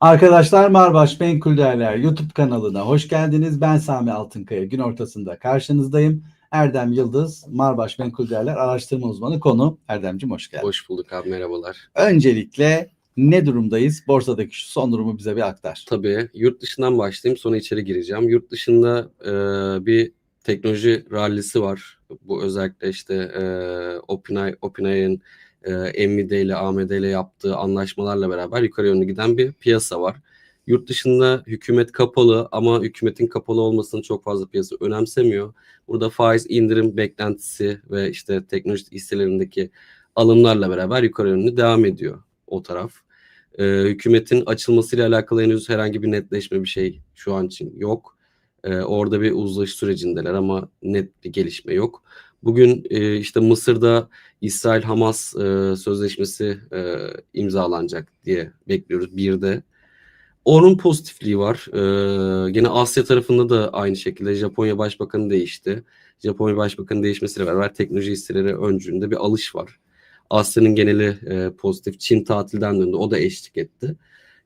Arkadaşlar Marbaş Menkul Değerler YouTube kanalına hoş geldiniz. Ben Sami Altınkaya. Gün ortasında karşınızdayım. Erdem Yıldız, Marbaş Menkul Değerler araştırma uzmanı konu. Erdemciğim hoş geldin. Hoş bulduk abi merhabalar. Öncelikle ne durumdayız? Borsadaki şu son durumu bize bir aktar. Tabii yurt dışından başlayayım sonra içeri gireceğim. Yurt dışında e, bir teknoloji rallisi var. Bu özellikle işte e, OpenAI, OpenAI'nin e, Nvidia ile AMD ile yaptığı anlaşmalarla beraber yukarı yönlü giden bir piyasa var. Yurt dışında hükümet kapalı ama hükümetin kapalı olmasını çok fazla piyasa önemsemiyor. Burada faiz indirim beklentisi ve işte teknoloji hisselerindeki alımlarla beraber yukarı yönlü devam ediyor o taraf. Ee, hükümetin açılmasıyla alakalı henüz herhangi bir netleşme bir şey şu an için yok. Ee, orada bir uzlaşı sürecindeler ama net bir gelişme yok. Bugün e, işte Mısır'da İsrail-Hamas e, sözleşmesi e, imzalanacak diye bekliyoruz bir de. Onun pozitifliği var. Ee, yine Asya tarafında da aynı şekilde Japonya Başbakanı değişti. Japonya Başbakanı değişmesiyle beraber teknoloji hisseleri öncülüğünde bir alış var. Asya'nın geneli e, pozitif. Çin tatilden döndü. O da eşlik etti.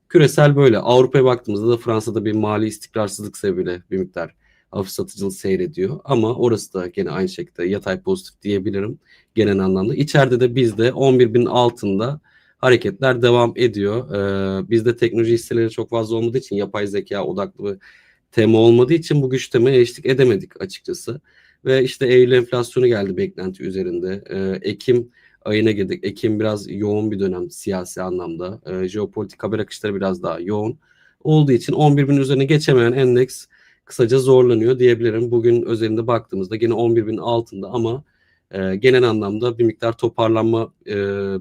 Küresel böyle. Avrupa'ya baktığımızda da Fransa'da bir mali istikrarsızlık sebebiyle bir miktar hafif satıcılık seyrediyor. Ama orası da gene aynı şekilde yatay pozitif diyebilirim genel anlamda. İçeride de bizde 11.000 altında hareketler devam ediyor. Ee, bizde teknoloji hisseleri çok fazla olmadığı için yapay zeka odaklı bir tema olmadığı için bu güçlemeye eşlik edemedik açıkçası. Ve işte Eylül enflasyonu geldi beklenti üzerinde. Ee, Ekim ayına girdik. Ekim biraz yoğun bir dönem siyasi anlamda. Ee, jeopolitik haber akışları biraz daha yoğun olduğu için 11 bin üzerine geçemeyen endeks kısaca zorlanıyor diyebilirim. Bugün özelinde baktığımızda gene 11 bin altında ama e, genel anlamda bir miktar toparlanma e,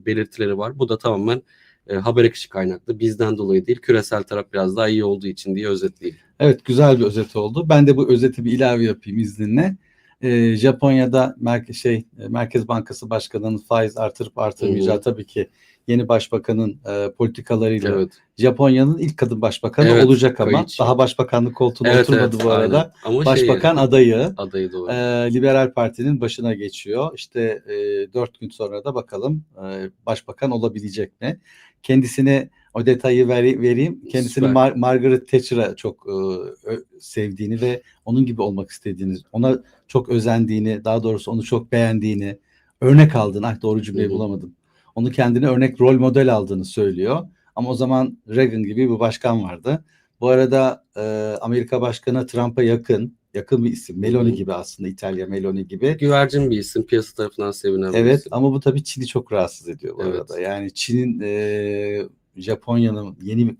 belirtileri var. Bu da tamamen e, haber akışı kaynaklı. Bizden dolayı değil, küresel taraf biraz daha iyi olduğu için diye özetleyeyim. Evet güzel bir özet oldu. Ben de bu özeti bir ilave yapayım izninle. Ee, Japonya'da merke, şey e, Merkez Bankası Başkanı'nın faiz artırıp artırmayacağı Hı. tabii ki yeni başbakanın e, politikalarıyla Evet. Japonya'nın ilk kadın başbakanı Evet, olacak ama Koichi. daha başbakanlık koltuğuna Evet, oturmadı evet, bu arada. aynen. Ama Başbakan şey, adayı adayı doğru. e, Liberal Parti'nin başına geçiyor. İşte e, dört gün sonra da bakalım e, başbakan olabilecek mi? Kendisine o detayı veri- vereyim. Kendisini. Mar- Margaret Thatcher'a çok e, sevdiğini ve onun gibi olmak istediğini, ona çok özendiğini, daha doğrusu onu çok beğendiğini, örnek aldığını, ah doğru cümleyi bulamadım. Onu kendine örnek rol model aldığını söylüyor. Ama o zaman Reagan gibi bir başkan vardı. Bu arada e, Amerika Başkanı Trump'a yakın, yakın bir isim. Meloni gibi aslında İtalya Meloni gibi. Güvercin bir isim, piyasa tarafından sevinen bir Evet isim. ama bu tabii Çin'i çok rahatsız ediyor bu Evet. arada. Yani Çin'in e, Japonya'nın yeni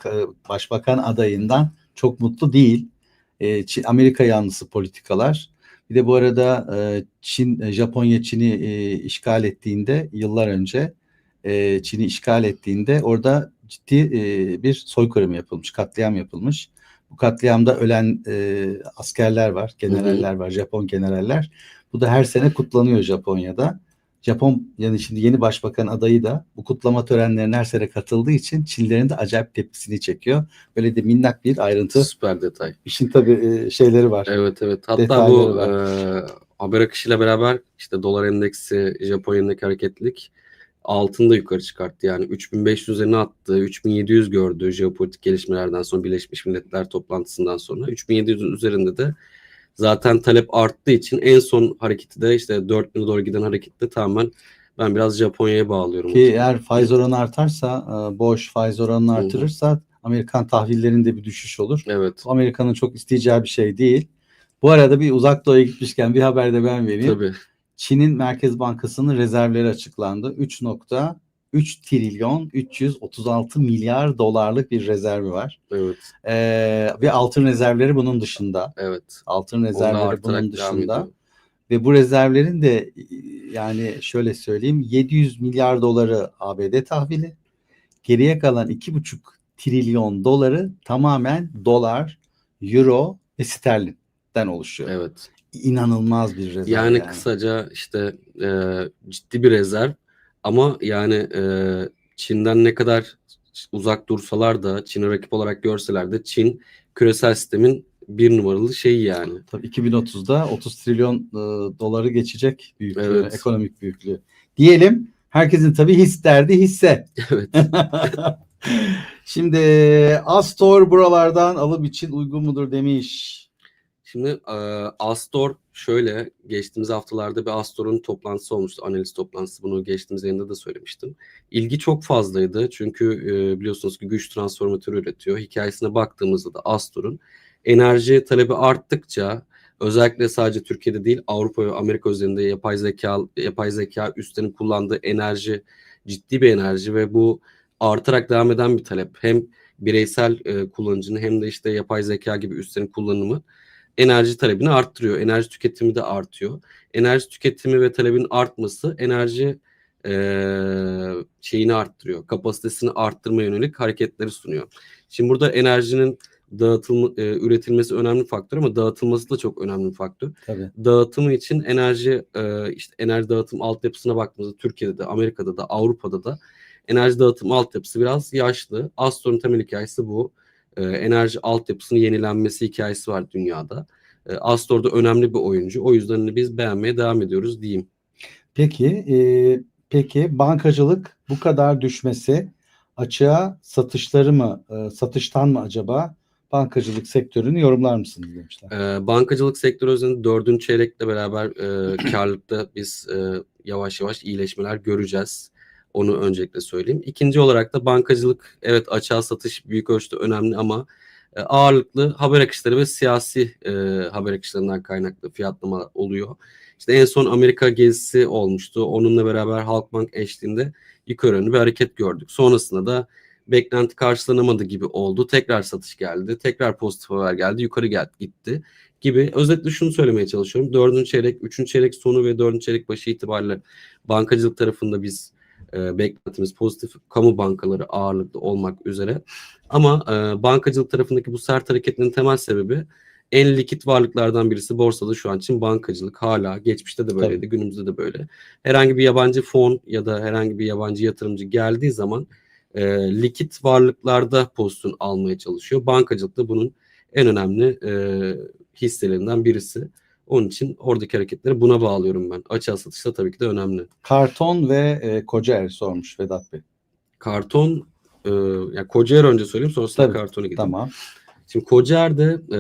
başbakan adayından çok mutlu değil. E, Çin, Amerika yanlısı politikalar. Bir de bu arada e, Çin, e, Japonya Çin'i e, işgal ettiğinde yıllar önce e, Çin'i işgal ettiğinde orada ciddi e, bir soykırım yapılmış, katliam yapılmış. Bu katliamda ölen e, askerler var, generaller var, Japon generaller. Bu da her sene kutlanıyor Japonya'da. Japon yani şimdi yeni başbakan adayı da bu kutlama törenlerine her sene katıldığı için Çinlilerin de acayip tepkisini çekiyor. Böyle de minnak bir ayrıntı. Süper detay. İşin tabii e, şeyleri var. Evet evet. Hatta bu var. e, haber akışıyla beraber işte dolar endeksi Japonya'daki hareketlilik altını da yukarı çıkarttı. Yani 3500 üzerine attı. 3700 gördü jeopolitik gelişmelerden sonra Birleşmiş Milletler toplantısından sonra. 3700 üzerinde de zaten talep arttığı için en son hareketi de işte 4000'e doğru giden harekette tamamen ben biraz Japonya'ya bağlıyorum. Ki eğer faiz oranı artarsa, e, boş faiz oranını artırırsa Amerikan tahvillerinde bir düşüş olur. Evet. Amerika'nın çok isteyeceği bir şey değil. Bu arada bir uzak doğuya gitmişken bir haber de ben vereyim. Tabii. Çin'in Merkez Bankası'nın rezervleri açıklandı. 3.3 trilyon 336 milyar dolarlık bir rezervi var. Evet. Ee, ve altın rezervleri bunun dışında. Evet. Altın rezervleri bunun dışında. Ve bu rezervlerin de yani şöyle söyleyeyim 700 milyar doları ABD tahvili. Geriye kalan 2,5 trilyon doları tamamen dolar, euro ve sterlinden oluşuyor. Evet. İnanılmaz bir rezerv. Yani, kısaca işte e, ciddi bir rezerv ama yani e, Çin'den ne kadar uzak dursalar da Çin'i rakip olarak görseler de Çin küresel sistemin bir numaralı şeyi yani. Tabii 2030'da 30 trilyon e, doları geçecek büyüklüğü, Evet. ekonomik büyüklüğü. Diyelim herkesin tabii his derdi hisse. Evet. Şimdi Astor buralardan alım için uygun mudur demiş. Şimdi e, Astor şöyle geçtiğimiz haftalarda bir Astor'un toplantısı olmuştu. Analiz toplantısı. Bunu geçtiğimiz yayında da söylemiştim. İlgi çok fazlaydı. Çünkü e, biliyorsunuz ki güç transformatörü üretiyor. Hikayesine baktığımızda da Astor'un enerji talebi arttıkça özellikle sadece Türkiye'de değil Avrupa ve Amerika üzerinde yapay zeka yapay zeka üstlerin kullandığı enerji ciddi bir enerji ve bu artarak devam eden bir talep. Hem bireysel e, kullanıcının hem de işte yapay zeka gibi üstlerin kullanımı enerji talebini arttırıyor. Enerji tüketimi de artıyor. Enerji tüketimi ve talebin artması enerji e, şeyini arttırıyor. Kapasitesini arttırma yönelik hareketleri sunuyor. Şimdi burada enerjinin dağıtılma, e, üretilmesi önemli faktör ama dağıtılması da çok önemli bir faktör. Tabii. Dağıtımı için enerji e, işte enerji dağıtım altyapısına baktığımızda Türkiye'de de Amerika'da da Avrupa'da da enerji dağıtım altyapısı biraz yaşlı. Astor'un temel hikayesi bu. E, enerji altyapısının yenilenmesi hikayesi var dünyada. E, Astor da önemli bir oyuncu. O yüzden biz beğenmeye devam ediyoruz diyeyim. Peki, e, peki bankacılık bu kadar düşmesi açığa satışları mı, e, satıştan mı acaba bankacılık sektörünü yorumlar mısınız demişler. E, bankacılık sektörü özelinde dördüncü çeyrekle beraber e, karlılıkta biz e, yavaş yavaş iyileşmeler göreceğiz. Onu öncelikle söyleyeyim. İkinci olarak da bankacılık evet açığa satış büyük ölçüde önemli ama e, ağırlıklı haber akışları ve siyasi e, haber akışlarından kaynaklı fiyatlama oluyor. İşte en son Amerika gezisi olmuştu. Onunla beraber Halkbank eşliğinde yukarı yönlü bir hareket gördük. Sonrasında da beklenti karşılanamadı gibi oldu. Tekrar satış geldi. Tekrar pozitif haber geldi. Yukarı geldi, gitti gibi. Özetle şunu söylemeye çalışıyorum. Dördüncü çeyrek, üçüncü çeyrek sonu ve dördüncü çeyrek başı itibariyle bankacılık tarafında biz e, beklentimiz pozitif. Kamu bankaları ağırlıklı olmak üzere. Ama e, bankacılık tarafındaki bu sert hareketinin temel sebebi en likit varlıklardan birisi borsada şu an için bankacılık hala geçmişte de böyleydi günümüzde de böyle. Herhangi bir yabancı fon ya da herhangi bir yabancı yatırımcı geldiği zaman e, likit varlıklarda pozisyon almaya çalışıyor. Bankacılık da bunun en önemli e, hisselerinden birisi. Onun için oradaki hareketleri buna bağlıyorum ben. Açığa satışta tabii ki de önemli. Karton ve e, Kocaer sormuş Vedat Bey. Karton e, yani Kocaer önce söyleyeyim sonrasında Tabii, kartona gideyim. Tamam. Şimdi Kocaer'de e,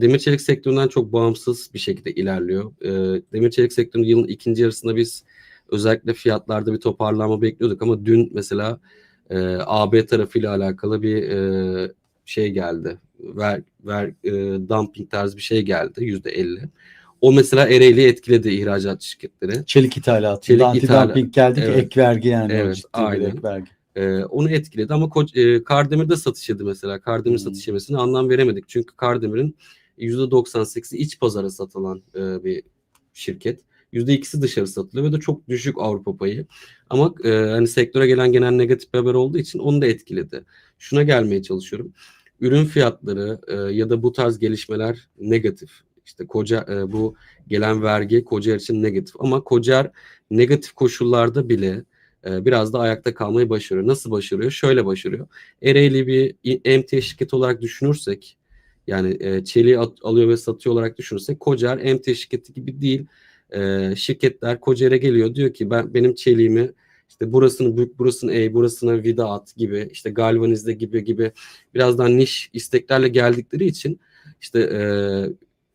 demir çelik sektöründen çok bağımsız bir şekilde ilerliyor. E, demir çelik sektörünün yılın ikinci yarısında biz özellikle fiyatlarda bir toparlanma bekliyorduk ama dün mesela e, AB tarafıyla alakalı bir e, şey geldi. Ver, ver e, dumping tarzı bir şey geldi yüzde elli. O mesela Ereğli'yi etkiledi ihracat şirketleri. Çelik ithalatı. Çelik Antidumping geldi ki Evet. ek vergi yani. Evet, ciddi bir aynen. ek vergi. Ee, onu etkiledi ama e, Kardemir'de satış yedi mesela. Kardemir Hmm. satış yemesine anlam veremedik. Çünkü Kardemir'in %98'i iç pazara satılan e, bir şirket. %2'si dışarı satılıyor ve de çok düşük Avrupa payı. Ama e, hani sektöre gelen genel negatif bir haber olduğu için onu da etkiledi. Şuna gelmeye çalışıyorum. Ürün fiyatları e, ya da bu tarz gelişmeler negatif. İşte koca e, bu gelen vergi Kocaer için negatif ama Kocaer negatif koşullarda bile e, biraz da ayakta kalmayı başarıyor. Nasıl başarıyor? Şöyle başarıyor. Ereğli bir emtia şirketi olarak düşünürsek yani e, çeliği at- alıyor ve satıyor olarak düşünürsek Kocaer emtia şirketi gibi değil. E, şirketler Kocaer'e geliyor diyor ki ben benim çeliğimi işte burasını bük, burasını eğ, burasına vida at gibi işte galvanizde gibi gibi biraz daha niş isteklerle geldikleri için işte e,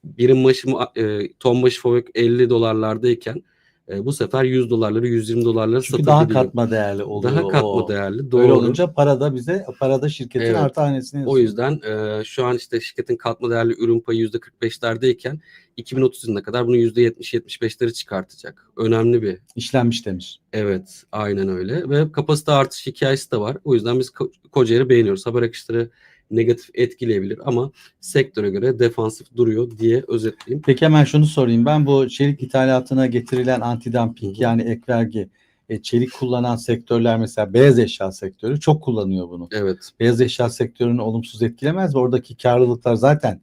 birim başı e, ton başı fabrik 50 dolarlardayken e, bu sefer 100 dolarları 120 dolarları Çünkü daha satabiliyor. katma değerli oluyor. Daha katma o. değerli. Doğru. Öyle olunca para da bize para da şirketin Evet. artı hanesine O yazıyor. yüzden e, şu an işte şirketin katma değerli ürün payı %45'lerdeyken 2030 yılına kadar bunu %70-75'leri çıkartacak. Önemli bir işlenmiş demiş. Evet, aynen öyle. Ve kapasite artış hikayesi de var. O yüzden biz Ko- Kocaer'i beğeniyoruz. Haber akışları negatif etkileyebilir ama sektöre göre defansif duruyor diye özetleyeyim. Peki hemen şunu sorayım. Ben bu çelik ithalatına getirilen antidumping Hı hı. yani ek vergi e, çelik kullanan sektörler mesela beyaz eşya sektörü çok kullanıyor bunu. Evet, Beyaz eşya sektörünü olumsuz etkilemez mi? Oradaki karlılıklar zaten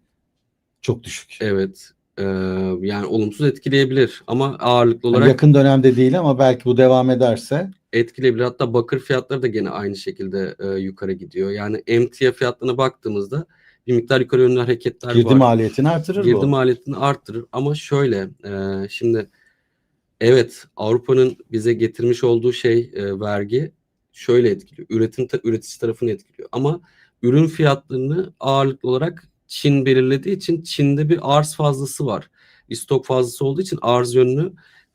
çok düşük. evet. Ee, yani olumsuz etkileyebilir ama ağırlıklı Yani olarak yakın dönemde değil ama belki bu devam ederse etkileyebilir. Hatta bakır fiyatları da gene aynı şekilde e, yukarı gidiyor. Yani emtia fiyatlarına baktığımızda bir miktar yukarı yönlü hareketler girdi var. maliyetini artırır girdi bu. maliyetini arttırır ama şöyle e, şimdi evet Avrupa'nın bize getirmiş olduğu şey e, vergi şöyle etkiliyor. Üretim ta- üretici tarafını etkiliyor. Ama ürün fiyatlarını ağırlıklı olarak Çin belirlediği için Çin'de bir arz fazlası var. Bir stok fazlası olduğu için arz yönlü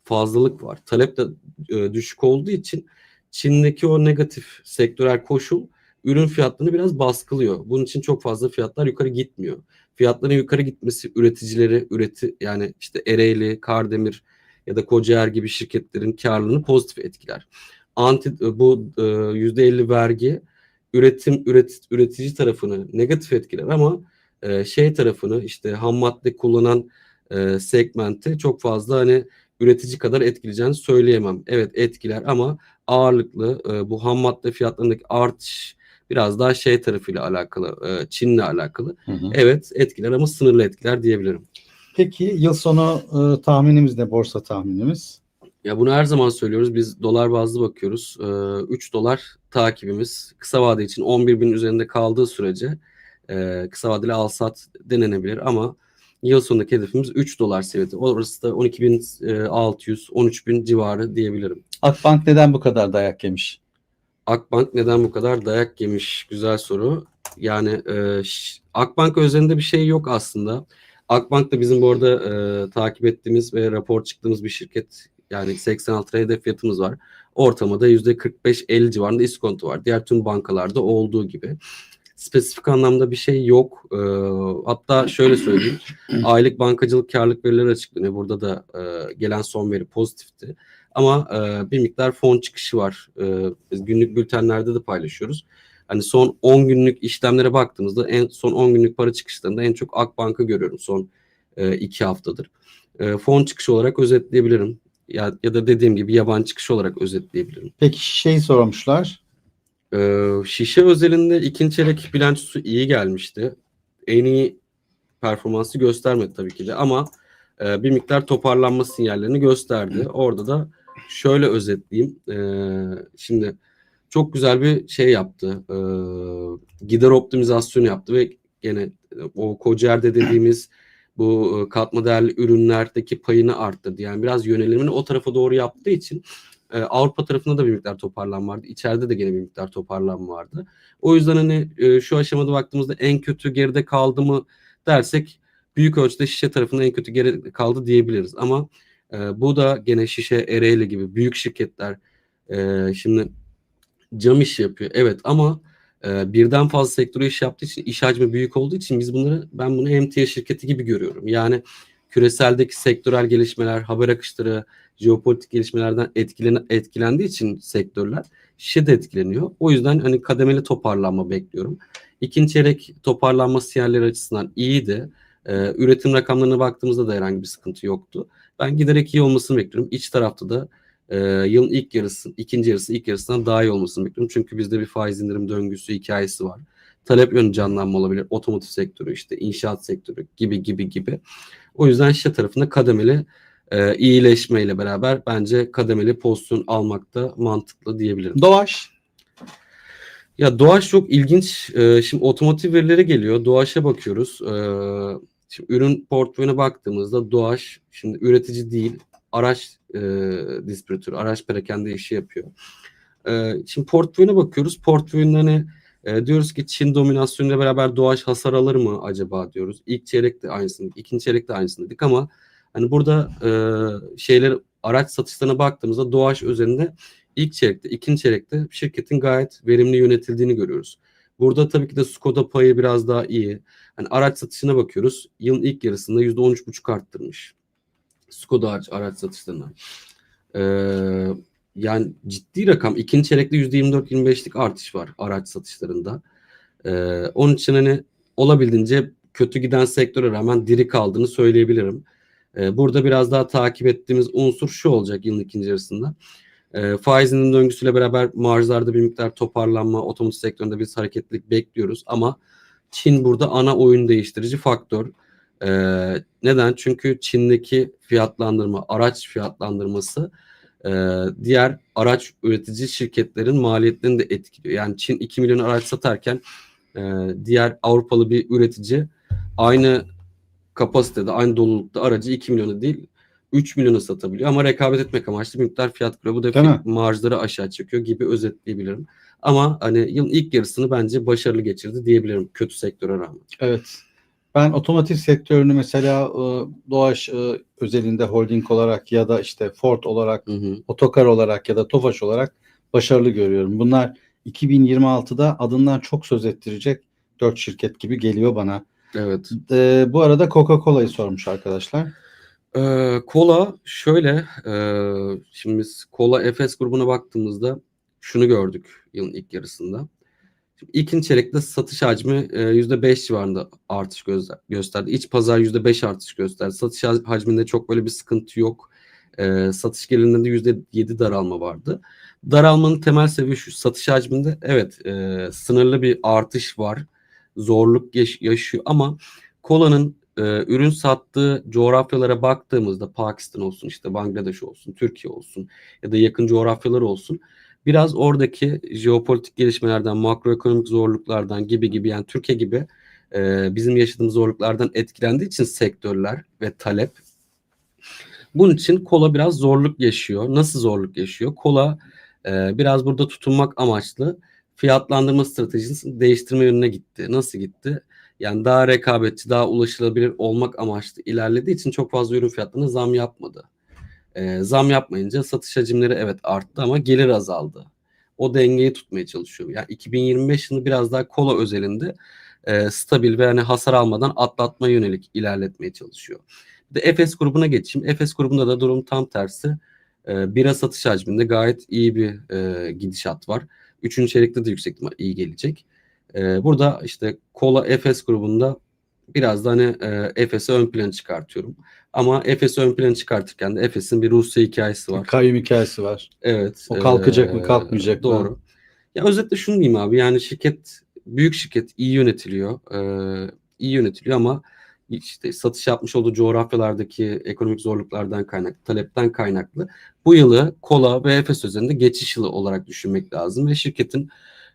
fazlalık var. Talep de e, düşük olduğu için Çin'deki o negatif sektörel koşul ürün fiyatlarını biraz baskılıyor. Bunun için çok fazla fiyatlar yukarı gitmiyor. Fiyatların yukarı gitmesi üreticileri, üreti yani işte Ereğli, Kardemir ya da Kocaer gibi şirketlerin karlılığını pozitif etkiler. Anti bu e, %50 vergi üretim üret, üretici tarafını negatif etkiler ama e, şey tarafını işte ham madde kullanan e, segmenti çok fazla hani üretici kadar etkileyeceğini söyleyemem. Evet etkiler ama ağırlıklı e, bu ham madde fiyatlarındaki artış biraz daha şey tarafıyla alakalı, e, Çin'le alakalı. Hı hı. Evet etkiler ama sınırlı etkiler diyebilirim. Peki yıl sonu e, tahminimiz ne? Borsa tahminimiz. Ya bunu her zaman söylüyoruz. Biz dolar bazlı bakıyoruz. Ee, 3 dolar takibimiz kısa vade için 11 bin üzerinde kaldığı sürece e, kısa vadeli al sat denenebilir ama yıl sonundaki hedefimiz 3 dolar seviyede. Orası da 12.600 13.000 civarı diyebilirim. Akbank neden bu kadar dayak yemiş? Akbank neden bu kadar dayak yemiş? Güzel soru. Yani e, Akbank özelinde bir şey yok aslında. Akbank da bizim bu arada e, takip ettiğimiz ve rapor çıktığımız bir şirket. Yani 86 lira hedef fiyatımız var. Ortamada %45-50 civarında iskonto var. Diğer tüm bankalarda olduğu gibi. Spesifik anlamda bir şey yok. E, hatta şöyle söyleyeyim. Aylık bankacılık karlılık verileri açıklanıyor. Burada da e, gelen son veri pozitifti. Ama e, bir miktar fon çıkışı var. E, biz günlük bültenlerde de paylaşıyoruz. Hani son 10 günlük işlemlere baktığımızda en son 10 günlük para çıkışlarında en çok Akbank'ı görüyorum son 2 haftadır. E, fon çıkışı olarak özetleyebilirim. Ya, ya da dediğim gibi yabancı çıkış olarak özetleyebilirim. Peki şişeyi sormuşlar. E, şişe özelinde ikinci çeyrek bilançosu iyi gelmişti. En iyi performansı göstermedi tabii ki de ama e, bir miktar toparlanma sinyallerini gösterdi. Orada da şöyle özetleyeyim. E, şimdi çok güzel bir şey yaptı. E, gider optimizasyonu yaptı ve gene e, o Kocer'de dediğimiz bu e, katma değerli ürünlerdeki payını arttırdı. Yani biraz yönelimini o tarafa doğru yaptığı için e, Avrupa tarafında da bir miktar toparlanma vardı. İçeride de gene bir miktar toparlanma vardı. O yüzden hani e, şu aşamada baktığımızda en kötü geride kaldı mı dersek büyük ölçüde şişe tarafında en kötü geri kaldı diyebiliriz. Ama e, bu da gene şişe Ereğli gibi büyük şirketler e, şimdi cam işi yapıyor. Evet ama e, birden fazla sektörü iş yaptığı için iş hacmi büyük olduğu için biz bunları ben bunu emtia şirketi gibi görüyorum. Yani küreseldeki sektörel gelişmeler, haber akışları, jeopolitik gelişmelerden etkilen, etkilendiği için sektörler şişe de etkileniyor. O yüzden hani kademeli toparlanma bekliyorum. İkinci çeyrek toparlanma sinyalleri açısından iyiydi. Ee, üretim rakamlarına baktığımızda da herhangi bir sıkıntı yoktu. Ben giderek iyi olmasını bekliyorum. İç tarafta da e, yılın ilk yarısı, ikinci yarısı, ilk yarısından daha iyi olmasını bekliyorum. Çünkü bizde bir faiz indirim döngüsü hikayesi var. Talep yönü canlanma olabilir. Otomotiv sektörü, işte inşaat sektörü gibi gibi gibi. O yüzden şişe tarafında kademeli e, iyileşmeyle beraber bence kademeli pozisyon almak da mantıklı diyebilirim. Doğaç. Ya Doğaç çok ilginç. Ee, şimdi otomotiv verileri geliyor. Doğaç'a bakıyoruz. Ee, şimdi ürün portföyüne baktığımızda Doğaç şimdi üretici değil, araç e, distribütörü, araç perakende işi yapıyor. Ee, şimdi portföyüne bakıyoruz. Portföyünde hani e, diyoruz ki Çin dominasyonuyla beraber Doğaç hasar alır mı acaba diyoruz. İlk çeyrek de aynısını, ikinci çeyrek de aynısını dedik ama hani burada e, şeyler araç satışlarına baktığımızda Doğaç üzerinde ilk çeyrekte, ikinci çeyrekte şirketin gayet verimli yönetildiğini görüyoruz. Burada tabii ki de Skoda payı biraz daha iyi. Hani araç satışına bakıyoruz. Yılın ilk yarısında %13,5 arttırmış. Skoda araç satışlarına. Ee, yani ciddi rakam. İkinci çeyrekte %24-25'lik artış var araç satışlarında. Ee, onun için hani olabildiğince kötü giden sektöre rağmen diri kaldığını söyleyebilirim. Ee, burada biraz daha takip ettiğimiz unsur şu olacak yılın ikinci yarısında. E, faizinin döngüsüyle beraber marjlarda bir miktar toparlanma, otomotiv sektöründe biz hareketlilik bekliyoruz ama Çin burada ana oyun değiştirici faktör. E, neden? Çünkü Çin'deki fiyatlandırma, araç fiyatlandırması e, diğer araç üretici şirketlerin maliyetlerini de etkiliyor. Yani Çin 2 milyon araç satarken e, diğer Avrupalı bir üretici aynı kapasitede, aynı dolulukta aracı 2 milyonu değil 3 milyona satabiliyor ama rekabet etmek amaçlı bir miktar fiyat kırıyor. Bu da marjları aşağı çekiyor gibi özetleyebilirim. Ama hani yılın ilk yarısını bence başarılı geçirdi diyebilirim kötü sektöre rağmen. Evet. Ben otomotiv sektörünü mesela e, Doğaç e, özelinde holding olarak ya da işte Ford olarak, Hı hı. Otokar olarak ya da Tofaş olarak başarılı görüyorum. Bunlar 2026'da adından çok söz ettirecek dört şirket gibi geliyor bana. Evet. E, bu arada Coca-Cola'yı sormuş arkadaşlar. Ee, kola şöyle e, şimdi biz kola Efes grubuna baktığımızda şunu gördük yılın ilk yarısında. İkinci çeyrekte satış hacmi e, %5 civarında artış gösterdi. İç pazar %5 artış gösterdi. Satış ha- hacminde çok böyle bir sıkıntı yok. E, satış gelirinde de %7 daralma vardı. Daralmanın temel sebebi şu. Satış hacminde evet e, sınırlı bir artış var. Zorluk yaş- yaşıyor ama kolanın e, ürün sattığı coğrafyalara baktığımızda Pakistan olsun işte Bangladeş olsun Türkiye olsun ya da yakın coğrafyalar olsun biraz oradaki jeopolitik gelişmelerden makroekonomik zorluklardan gibi gibi yani Türkiye gibi e, bizim yaşadığımız zorluklardan etkilendiği için sektörler ve talep bunun için kola biraz zorluk yaşıyor. Nasıl zorluk yaşıyor? Kola e, biraz burada tutunmak amaçlı fiyatlandırma stratejisini değiştirme yönüne gitti. Nasıl gitti? Yani daha rekabetçi, daha ulaşılabilir olmak amaçlı ilerlediği için çok fazla ürün fiyatlarına zam yapmadı. Ee, zam yapmayınca satış hacimleri evet arttı ama gelir azaldı. O dengeyi tutmaya çalışıyor. Yani 2025 yılı biraz daha kola özelinde e, stabil ve hani hasar almadan atlatma yönelik ilerletmeye çalışıyor. Bir de Efes grubuna geçeyim. Efes grubunda da durum tam tersi. E, bira satış hacminde gayet iyi bir e, gidişat var. Üçüncü çeyrekte de yüksek iyi gelecek. Ee, burada işte Kola Efes grubunda biraz da hani e, Efes'i ön plana çıkartıyorum. Ama Efes'i ön plana çıkartırken de Efes'in bir Rusya hikayesi var. Kayyum hikayesi var. Evet. O kalkacak mı, e, kalkmayacak mı? Doğru. Ya özetle şunu diyeyim abi yani şirket büyük şirket iyi yönetiliyor. Ee, iyi yönetiliyor ama işte satış yapmış olduğu coğrafyalardaki ekonomik zorluklardan kaynaklı, talepten kaynaklı. Bu yılı Kola ve Efes üzerinde geçiş yılı olarak düşünmek lazım ve şirketin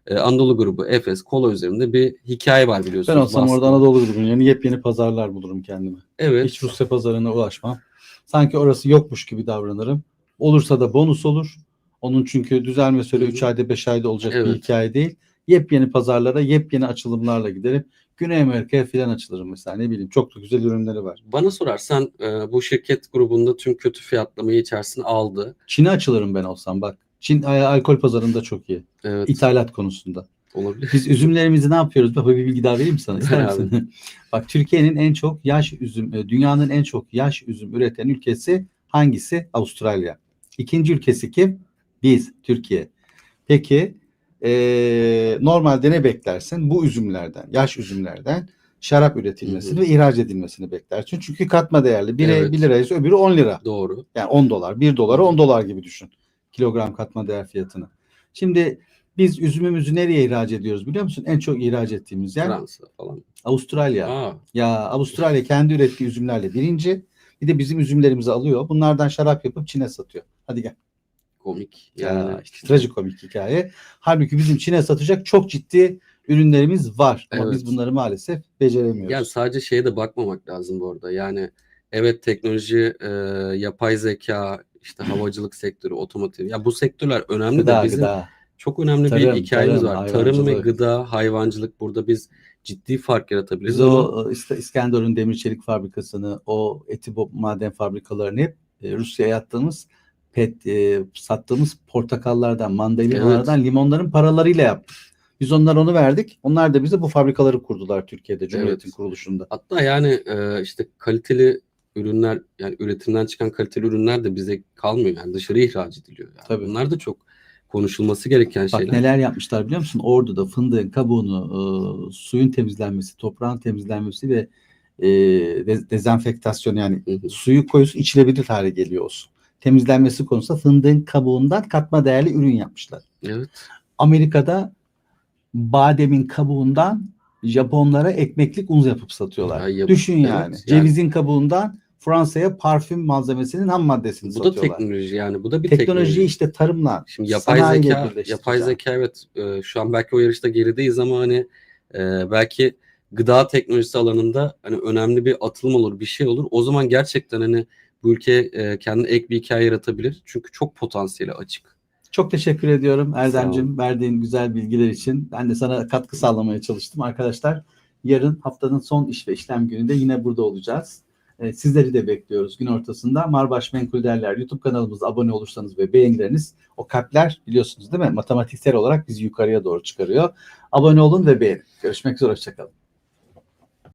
e, Anadolu grubu, Efes, Kola üzerinde bir hikaye var biliyorsunuz. Ben olsam orada Anadolu grubunun yani yepyeni pazarlar bulurum kendime. Evet. Hiç Rusya pazarına ulaşmam. Sanki orası yokmuş gibi davranırım. Olursa da bonus olur. Onun çünkü düzelme hı. 3 ayda 5 ayda olacak bir Evet. hikaye değil. Yepyeni pazarlara, yepyeni açılımlarla giderim. Güney Amerika'ya filan açılırım mesela ne bileyim. Çok da güzel ürünleri var. Bana sorarsan e, bu şirket grubunda tüm kötü fiyatlamayı içerisine aldı. Çin'e açılırım ben olsam bak. Çin e, alkol pazarında çok iyi. Evet. İthalat konusunda. olabilir. Biz üzümlerimizi ne yapıyoruz? Bak bir bilgi daha vereyim mi sana. İster misin? Bak Türkiye'nin en çok yaş üzüm, e, dünyanın en çok yaş üzüm üreten ülkesi hangisi? Avustralya. İkinci ülkesi kim? Biz, Türkiye. Peki e, normalde ne beklersin? Bu üzümlerden, yaş üzümlerden şarap üretilmesini ve ihraç edilmesini beklersin. Çünkü katma değerli. Biri Evet. 1 liraysa öbürü 10 lira. Doğru. Yani 10 dolar. 1 dolara 10 dolar gibi düşün. Kilogram katma değer fiyatını. Şimdi biz üzümümüzü nereye ihraç ediyoruz biliyor musun? En çok ihraç ettiğimiz yer Fransa falan. Avustralya. Aa, Ya Avustralya kendi ürettiği üzümlerle birinci. Bir de bizim üzümlerimizi alıyor. Bunlardan şarap yapıp Çin'e satıyor. Hadi gel. komik. Ya Yani işte trajikomik hikaye. Halbuki bizim Çin'e satacak çok ciddi ürünlerimiz var. Ama Evet. biz bunları maalesef beceremiyoruz. Yani sadece şeye de bakmamak lazım bu arada. Yani evet teknoloji, e, yapay zeka, işte havacılık sektörü, otomotiv. Ya bu sektörler önemli gıda, de bizim gıda. çok önemli Tarım, bir hikayemiz tarım, var. Tarım ve gıda, hayvancılık burada biz ciddi fark yaratabiliriz. Biz o İsk- İskenderun demir çelik fabrikasını, o Etibop maden fabrikalarını hep e, Rusya'ya attığımız pet e, sattığımız portakallardan, mandalinalardan, limonların paralarıyla yaptık. Biz onlara onu verdik. Onlar da bize bu fabrikaları kurdular Türkiye'de Cumhuriyet'in Evet. kuruluşunda. Hatta yani e, işte kaliteli ürünler yani üretimden çıkan kaliteli ürünler de bize kalmıyor. Yani dışarı ihraç ediliyor. Yani. Tabii. Bunlar da çok konuşulması gereken Bak şeyler. neler yapmışlar biliyor musun? Ordu'da fındığın kabuğunu, e, suyun temizlenmesi, toprağın temizlenmesi ve e, de- dezenfektasyon yani Hı hı. suyu koyuyorsun içilebilir hale geliyor o su. Temizlenmesi konusunda fındığın kabuğundan katma değerli ürün yapmışlar. Evet. Amerika'da bademin kabuğundan Japonlara ekmeklik un yapıp satıyorlar. Ya yap- Düşün evet, yani. yani. Cevizin kabuğundan Fransa'ya parfüm malzemesinin ham maddesini Bu da satıyorlar. teknoloji yani. Bu da bir Teknoloji teknoloji. işte tarımla, Şimdi yapay zeka, yapay zeka evet e, şu an belki o yarışta gerideyiz ama hani e, belki gıda teknolojisi alanında hani önemli bir atılım olur, bir şey olur. O zaman gerçekten hani bu ülke e, kendine ek bir hikaye yaratabilir. Çünkü çok potansiyeli açık. Çok teşekkür ediyorum Erdemcim verdiğin güzel bilgiler için. Ben de sana katkı sağlamaya çalıştım. Arkadaşlar yarın haftanın son iş ve işlem gününde yine burada olacağız. Ee, sizleri de bekliyoruz gün ortasında. Marbaş Menkul Derler YouTube kanalımıza abone olursanız ve beğenileriniz o kalpler biliyorsunuz değil mi? Matematiksel olarak bizi yukarıya doğru çıkarıyor. Abone olun ve beğenin. Görüşmek üzere. Hoşçakalın.